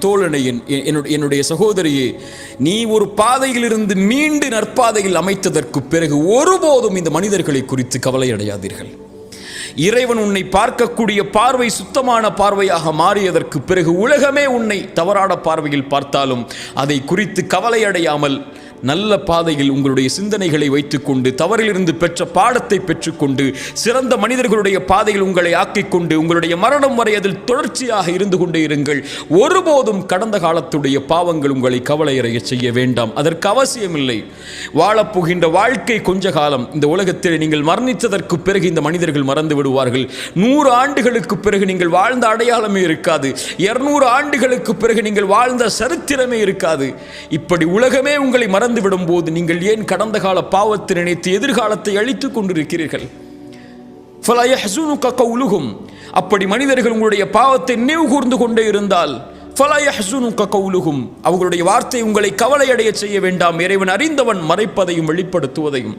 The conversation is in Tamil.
தோழனை என்னுடைய என்னுடைய சகோதரியே நீ ஒரு பாதையிலிருந்து மீண்டு நற்பாதையில் அமைத்ததற்கு பிறகு ஒருபோதும் இந்த மனிதர்களை குறித்து கவலை அடையாதீர்கள். இறைவன் உன்னை பார்க்கக்கூடிய பார்வை சுத்தமான பார்வையாக மாறியதற்கு பிறகு உலகமே உன்னை தவறான பார்வையில் பார்த்தாலும் அதை குறித்து கவலை அடையாமல் நல்ல பாதையில் உங்களுடைய சிந்தனைகளை வைத்துக்கொண்டு தவறிலிருந்து பெற்ற பாடத்தை பெற்றுக்கொண்டு சிறந்த மனிதர்களுடைய பாதையில் உங்களை ஆக்கிக் கொண்டு உங்களுடைய மரணம் வரை அதில் தொடர்ச்சியாக இருந்து கொண்டே இருங்கள். ஒருபோதும் கடந்த காலத்துடைய பாவங்கள் உங்களை கவலையறைய செய்ய வேண்டாம். அதற்கு அவசியமில்லை. வாழப்போகின்ற வாழ்க்கை கொஞ்ச காலம். இந்த உலகத்தில் நீங்கள் மரணித்ததற்கு பிறகு இந்த மனிதர்கள் மறந்து விடுவார்கள். நூறு ஆண்டுகளுக்கு பிறகு நீங்கள் வாழ்ந்த அடையாளமே இருக்காது. இருநூறு ஆண்டுகளுக்கு பிறகு நீங்கள் வாழ்ந்த சரித்திரமே இருக்காது. இப்படி உலகமே உங்களை மறந்து கடந்து விடும்போது நீங்கள் ஏன் கடந்த கால பாவத்தை நினைத்து எதிர்காலத்தை அழித்து கொண்டிருக்கிறீர்கள்? கவுலுகும் அப்படி மனிதர்கள் உங்களுடைய பாவத்தை நினைவு கூர்ந்து கொண்டே இருந்தால் கவுலுகும் அவர்களுடைய வார்த்தை உங்களை கவலையடைய செய்ய வேண்டாம். இறைவன் அறிந்தவன் மறைப்பதையும் வெளிப்படுத்துவதையும்.